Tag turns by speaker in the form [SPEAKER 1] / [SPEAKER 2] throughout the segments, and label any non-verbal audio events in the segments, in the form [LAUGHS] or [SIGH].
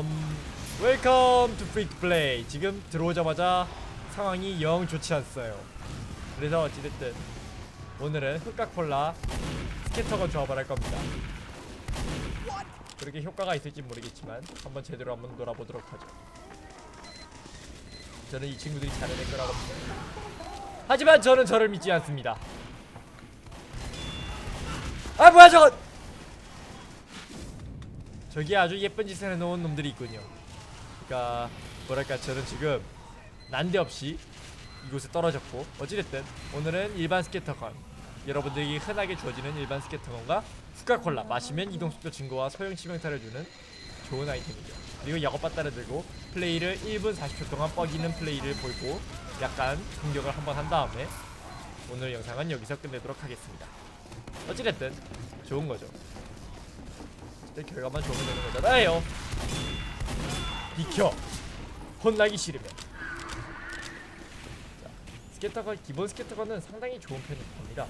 [SPEAKER 1] 음, 웰컴 투 프리트 플레이. 지금 들어오자마자 상황이 영 좋지 않어요. 그래서 어찌됐든 오늘은 흑각콜라 스케터건 조합을 할 겁니다. 그렇게 효과가 있을지 모르겠지만 한번 제대로 한번 놀아보도록 하죠. 저는 이 친구들이 잘해낼 거라고 믿습니다. 하지만 저는 저를 믿지 않습니다. 아 뭐야 저거! 저기 아주 예쁜 짓을 해놓은 놈들이 있군요. 그러니까 뭐랄까 저는 지금 난데없이 이곳에 떨어졌고 어찌됐든 오늘은 일반 스케터건 여러분들이 흔하게 주어지는 일반 스케터건과 후카콜라 마시면 이동속도 증가와 소형 치명타를 주는 좋은 아이템이죠. 그리고 야곱바따를 들고 플레이를 1분 40초 동안 뻐기는 플레이를 보고 약간 공격을 한번 한 다음에 오늘 영상은 여기서 끝내도록 하겠습니다. 어찌됐든 좋은 거죠 어쨌든 결과만 좋으면 되는 거잖아요 비켜 혼나기 싫으면 스케터건 기본 스케터건은 상당히 좋은 편일 겁니다.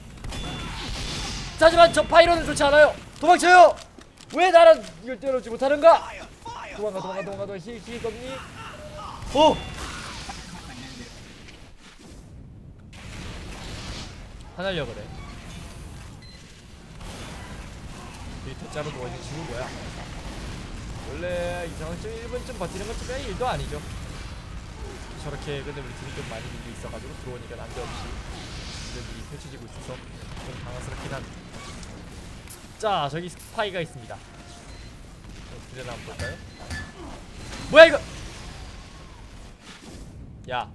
[SPEAKER 1] 자, 하지만 저 파이로는 좋지 않아요. 도망쳐요. 왜 나는 이걸 때려주지 못하는가? 도망가 도망가 도망가 도망가 힐힐 겁니? 오. 하늘려 그래. 이 대자로 누워 있는 친구 뭐야? 원래 이 상황쯤 1분쯤 버티는 건 특별히 일도 아니죠. 저렇게 근데 우리 팀이 좀 많이 밀려 있어가지고 들어오니까 난데없이 이런 일이 펼쳐지고 있어서 좀 당황스럽긴 한데 자 저기 스파이가 있습니다 어떻게 되나 한번 볼까요? 뭐야 이거 야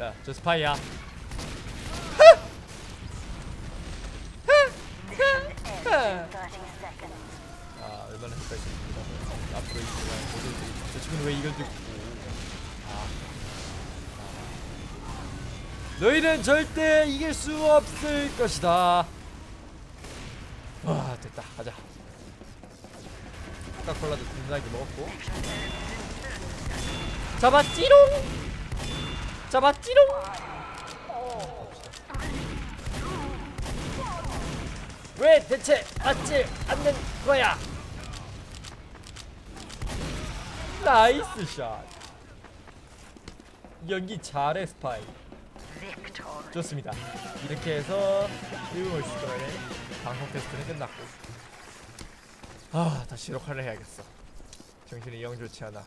[SPEAKER 1] 야, 저 스파이야. 아, 얼마나 헷갈렸습니다. 앞으로 있는 모델들이 저 친구는 왜 이걸 아. 아. 너희는 절대 이길 수 없을 것이다. 와 됐다 가자. 코카콜라도 든든하게 먹었고 잡았지롱 잡았지롱 왜 대체 맞지 않는 거야? 나이스 샷. 연기 잘해 스파이. 좋습니다. 이렇게 해서 1분 50초에 방송 테스트는 끝났고. 아 다시 녹화를 해야겠어. 정신이 영 좋지 않아.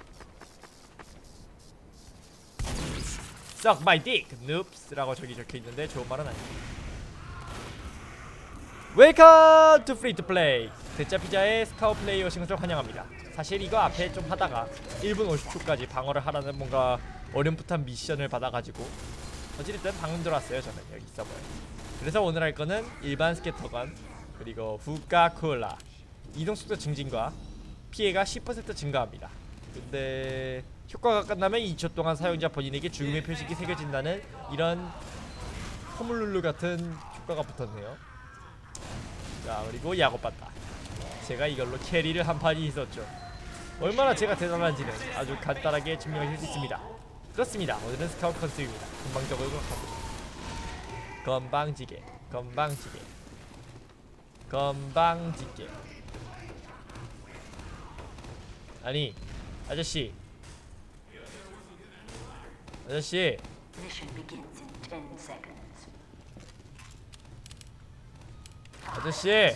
[SPEAKER 1] Suck my dick, noobs라고 저기 적혀 있는데 좋은 말은 아닙니다. 웰컴 투 프리 투 플레이 대짜 피자의 스카우 플레이 오신 것을 환영합니다. 사실 이거 앞에 좀 하다가 1분 50초까지 방어를 하라는 뭔가 어렴풋한 미션을 받아가지고 어찌됐든 방금 들어왔어요 저는 여기 서버에. 그래서 오늘 할 거는 일반 스케터건 그리고 후카콜라 이동 속도 증진과 피해가 10% 증가합니다. 근데 효과가 끝나면 2초 동안 사용자 본인에게 죽음의 표식이 새겨진다는 이런 호물룰루 같은 효과가 붙었네요. 자 그리고 야곱봤다. 제가 이걸로 캐리를 한 판이 있었죠. 얼마나 제가 대단한지는 아주 간단하게 증명할 수 있습니다. 그렇습니다. 오늘은 스카우트 컨셉입니다. 건방적으로 가보죠 건방지게 건방지게 건방지게. 아니 아저씨. 아저씨 아저씨.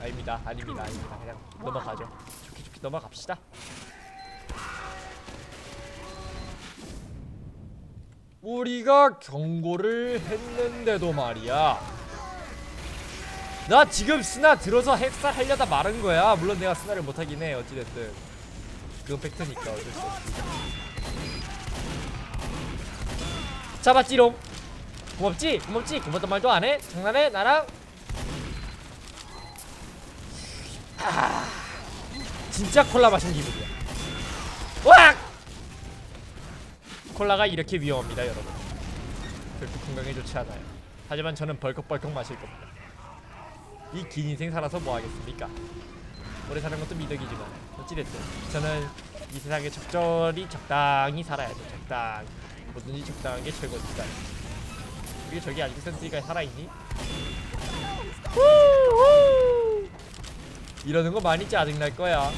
[SPEAKER 1] 아닙니다 아닙니다 아닙니다. 그냥 넘어가죠. 좋게 좋게 넘어갑시다. 우리가 경고를 했는데도 말이야. 나 지금 스나 들어서 핵살 하려다 마른 거야. 물론 내가 스나를 못하긴 해 어찌됐든. 그건 팩트니까 어쩔 수 없지. 잡았지롱 고맙지 고맙지 고맙단 말도 안 해 장난해 나랑 진짜 콜라 마신 기분이야. 와! 콜라가 이렇게 위험합니다, 여러분. 결코 건강에 좋지 않아요. 하지만 저는 벌컥벌컥 마실 겁니다. 이 긴 인생 살아서 뭐 하겠습니까? 오래 사는 것도 미덕이지만 어찌됐든 저는 이 세상에 적절히 적당히 살아야죠. 적당히 뭐든지 적당한 게 최고니까. 그게 저기 아직 센스가 살아있니? 이러는 거 많이 짜증날 거야.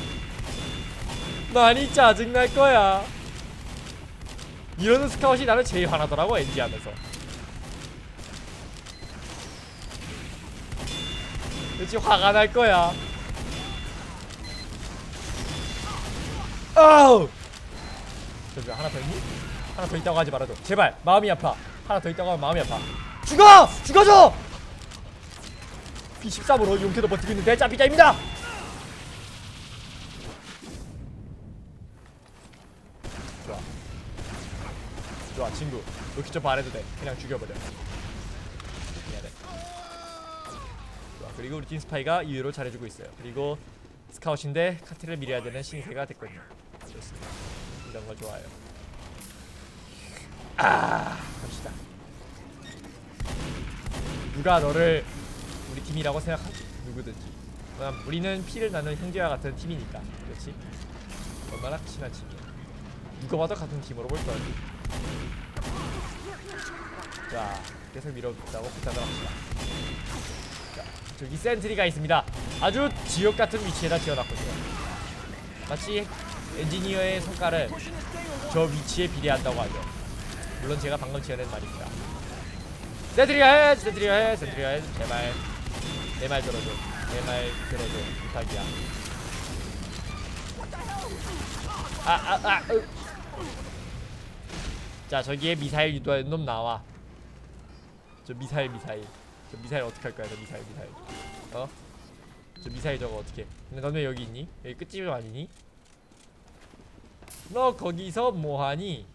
[SPEAKER 1] 많이 짜증날 거야. 이러는 스카웃이 나는 제일 화나더라고 NG 하면서. 그렇지 화가 날 거야. 아우! 저기 하나 더 있니? 하나 더 있다고 하지 말아줘. 제발 마음이 아파 하나 더 있다고 하면 마음이 아파. 죽어! 죽어줘! P13으로 용케도 버티고 있는 대짜피자입니다. 좋아. 좋아 친구. 이렇게 좀 바래도 돼. 그냥 죽여버려. 미안해 좋아 그리고 우리 팀 스파이가 이유로 잘해주고 있어요. 그리고 스카웃인데 카트를 밀어야 되는 신세가 됐거든요. 좋습니다. 이런 거 좋아요 아. 갑시다. 누가 너를 우리 팀이라고 생각하지 누구든지. 왜냐면 우리는 피를 나눈 형제와 같은 팀이니까. 그렇지? 얼마나 친한 팀이야. 누가 봐도 같은 팀으로 볼 거야. 자 계속 밀어붙다고 부탁을 합시다. 자 저기 센트리가 있습니다. 아주 지옥 같은 위치에다 지어놨거든요. 마치 엔지니어의 성깔은 저 위치에 비례한다고 하죠 물론 제가 방금 지어낸 말입니다 센트리가 해! 센트리가 해! 센트리가 해! 제발 내 말 들어줘 내 말 들어줘 부탁이야 아아아 아, 으. 자 저기에 미사일 유도하는 놈 나와 저 미사일 미사일 저 미사일 어떻게 할 거야 저 미사일 미사일 어? 저 미사일 저거 어떻게 근데 넌왜 여기 있니? 여기 끝집이 아니니? 너 거기서 뭐하니?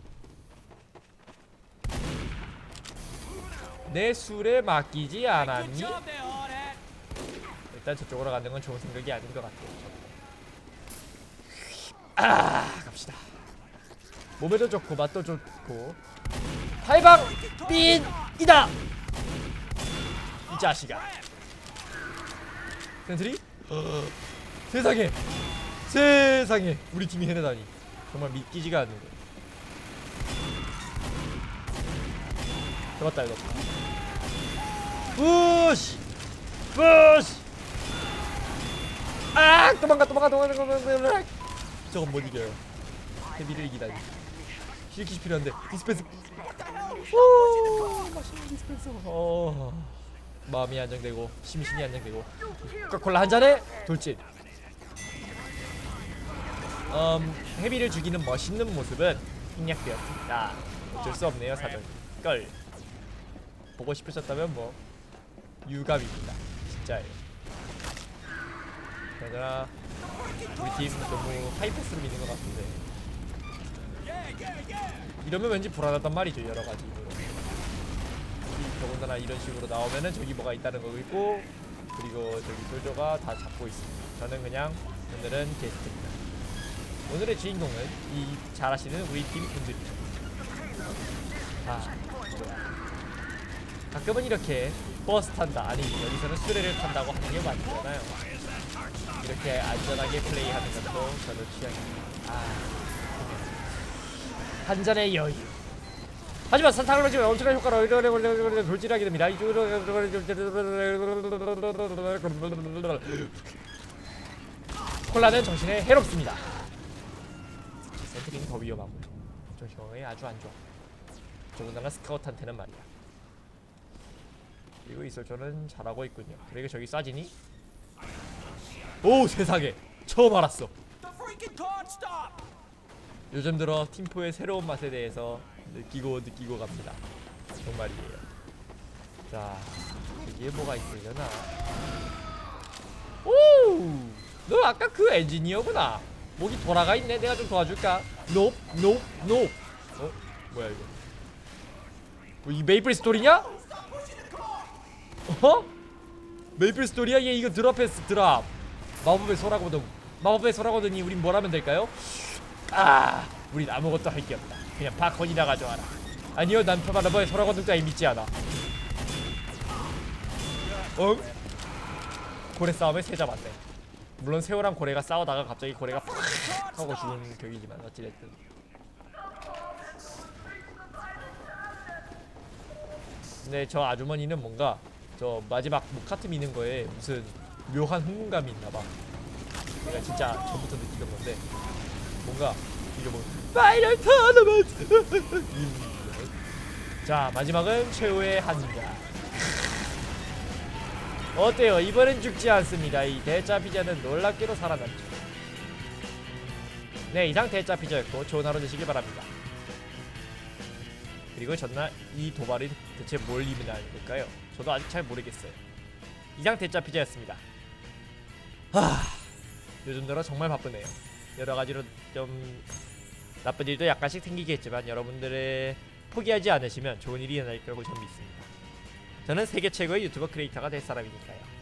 [SPEAKER 1] 내 술에 맡기지 않았니? 일단 저쪽으로 가는 건 좋은 생각이 아닌 것 같아요. 아 갑시다. 몸에도 좋고 맛도 좋고 팔방 빈이다. 이 자식아. 센트리? 어, 세상에 세상에 우리 팀이 해내다니 정말 믿기지가 않는 거. 잡았다 이거. 푸시! 푸시! 아 도망가 도망가 도망가 도망가 저건 못 이겨요. 헤비를 이기다니 힐킷이 필요한데. 디스펜스. 오! 맛있는 디스펜서 어 마음이 안정되고 심신이 안정되고. 코카콜라 한 잔에 돌진. 음 헤비를 죽이는 멋있는 모습은 생략되었습니다. 어쩔 수 없네요 사전. 걸 보고 싶으셨다면 뭐 유감입니다. 진짜예요. 그러나 우리 팀 너무 하이패스로 미는 것 같은데 이러면 왠지 불안하단 말이죠 여러 가지 이유로. 이 더군다나 이런 식으로 나오면은 저기 뭐가 있다는 거 있고 그리고 저기 솔저가 다 잡고 있습니다. 저는 그냥 오늘은 게스트입니다. 오늘의 주인공은 이 잘하시는 우리 팀 분들이죠. 아, 좋아. 가끔은 이렇게 버스 탄다 아니 여기서는 수레를 탄다고 하는 게 맞잖아요. 이렇게 안전하게 플레이하는 것도 저는 취향입니다. 아. 한 잔의 여유. 하지만 산타를 마시면 엄청난 효과로 돌진하게 됩니다. 콜라는 정신에 해롭습니다. 센트리는 더 위험하고 정신건강에 아주 안 좋아. 더군다나 스카우트한테는 말이야 그리고 이 솔저는 잘하고 있군요. 그리고 저기 쏴지니? 오 세상에 처음 알았어. 요즘 들어 팀포의 새로운 맛에 대해서 느끼고 느끼고 갑니다. 정말이에요. 자 여기에 뭐가 있으려나? 오, 너 아까 그 엔지니어구나. 목이 돌아가 있네. 내가 좀 도와줄까? 노, 노, 노. 어? 뭐야 이거? 뭐 이 메이플 스토리냐? 어? 메이플 스토리야? 얘 이거 드랍했어 드랍 마법의 소라거든 마법의 소라거든이 우린 뭘 하면 될까요? 아 우린 아무것도 할 게 없다 그냥 바컨이나 가져와라 아니요 난 마법의 소라거든 따위 믿지 않아 어? 고래 싸움에 새 잡았네 물론 새우랑 고래가 싸우다가 갑자기 고래가 팍 하고 죽은 격이지만 어찌됐든 근데 저 아주머니는 뭔가 저 마지막 뭐 카트 미는 거에 무슨 묘한 흥분감이 있나봐. 내가 진짜 전부터 느끼던 건데 뭔가 이게 뭐 파이널 토너먼트! [LAUGHS] 자 마지막은 최후의 한자 [LAUGHS] 어때요? 이번엔 죽지 않습니다. 이 대짜 피자는 놀랍게도 살아남죠. 네 이상 대짜 피자였고 좋은 하루 되시길 바랍니다. 그리고 전날 이 도발은 대체 뭘 의미하는 걸까요 저도 아직 잘 모르겠어요 이상 대짜 피자였습니다 하 요즘 들어 정말 바쁘네요 여러 가지로 좀 나쁜 일도 약간씩 생기겠지만 여러분들의 포기하지 않으시면 좋은 일이 일어날 거라고 저는 믿습니다. 저는 세계 최고의 유튜버 크리에이터가 될 사람이니까요.